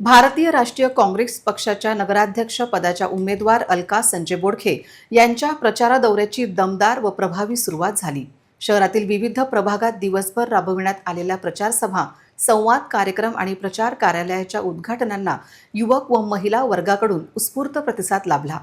भारतीय राष्ट्रीय काँग्रेस पक्षाच्या नगराध्यक्ष पदाच्या उमेदवार अलका संजय बोडखे यांच्या प्रचारा दौऱ्याची दमदार व प्रभावी सुरुवात झाली. शहरातील विविध प्रभागात दिवसभर राबविण्यात आलेल्या प्रचारसभा संवाद कार्यक्रम आणि प्रचार कार्यालयाच्या उद्घाटनांना युवक व महिला वर्गाकडून उत्स्फूर्त प्रतिसाद लाभला.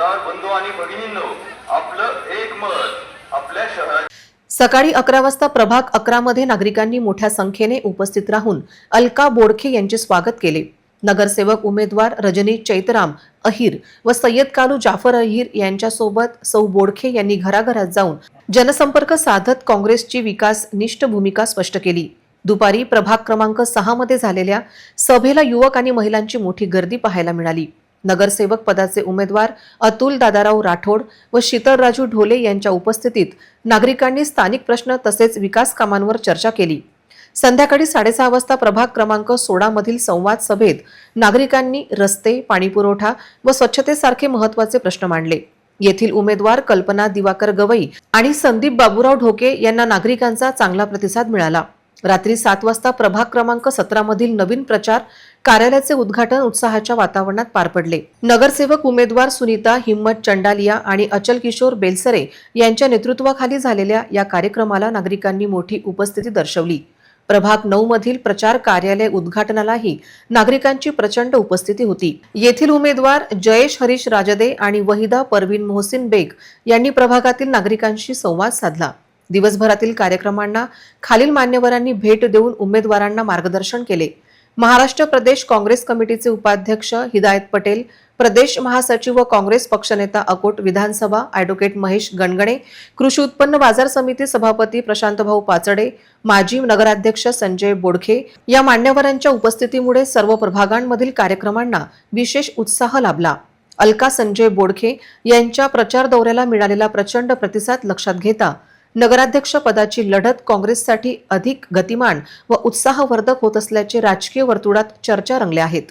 मतदार बंधू आणि भगिनींनो आपलं एक मत आपल्या शहरात सकाळी अकरा वाजता प्रभाग अकरामध्ये नागरिकांनी मोठ्या संख्येने उपस्थित राहून अलका बोडखे यांचे स्वागत केले. नगरसेवक उमेदवार रजनी चैतराम अहिर व सय्यद कालू जाफर अहिर यांच्यासोबत सौ बोडखे यांनी घराघरात जाऊन जनसंपर्क साधत काँग्रेसची विकास निष्ठ भूमिका स्पष्ट केली. दुपारी प्रभाग क्रमांक सहा मध्ये झालेल्या सभेला युवक आणि महिलांची मोठी गर्दी पाहायला मिळाली. नगरसेवक पदाचे उमेदवार अतुल दादाराव राठोड व शीतलराजू ढोले यांच्या उपस्थितीत नागरिकांनी स्थानिक प्रश्न तसेच विकास कामांवर चर्चा केली. संध्याकाळी साडेसहा वाजता प्रभाग क्रमांक सोळा मधील संवाद सभेत नागरिकांनी रस्ते पाणीपुरवठा व स्वच्छतेसारखे महत्त्वाचे प्रश्न मांडले. येथील उमेदवार कल्पना दिवाकर गवई आणि संदीप बाबूराव ढोके यांना नागरिकांचा चांगला प्रतिसाद मिळाला. रात्री सात वाजता प्रभाग क्रमांक सतरामधील नवीन प्रचार कार्यालयाचे उद्घाटन उत्साहाच्या वातावरणात पार पडले. नगरसेवक उमेदवार सुनीता हिम्मत चंडालिया आणि अचल किशोर बेलसरे यांच्या नेतृत्वाखाली झालेल्या या कार्यक्रमाला नागरिकांनी मोठी उपस्थिती दर्शवली. प्रभाग नऊ मधील प्रचार कार्यालय उद्घाटनालाही नागरिकांची प्रचंड उपस्थिती होती. येथील उमेदवार जयेश हरीश राजदे आणि वहिदा परवीन मोहसिन बेग यांनी प्रभागातील नागरिकांशी संवाद साधला. दिवसभरातील कार्यक्रमांना खालील मान्यवरांनी भेट देऊन उमेदवारांना मार्गदर्शन केले. महाराष्ट्र प्रदेश काँग्रेस कमिटीचे उपाध्यक्ष हिदायत पटेल प्रदेश महासचिव व काँग्रेस पक्षनेता अकोट विधानसभा ॲडव्होकेट महेश गणगणे कृषी उत्पन्न बाजार समिती सभापती प्रशांतभाऊ पाचडे माजी नगराध्यक्ष संजय बोडखे या मान्यवरांच्या उपस्थितीमुळे सर्व प्रभागांमधील कार्यक्रमांना विशेष उत्साह लाभला. अलका संजय बोडखे यांच्या प्रचार दौऱ्याला मिळालेला प्रचंड प्रतिसाद लक्षात घेता नगराध्यक्ष पदाची लढत काँग्रेससाठी अधिक गतिमान व उत्साहवर्धक होत असल्याचे राजकीय वर्तुळात चर्चा रंगल्या आहेत.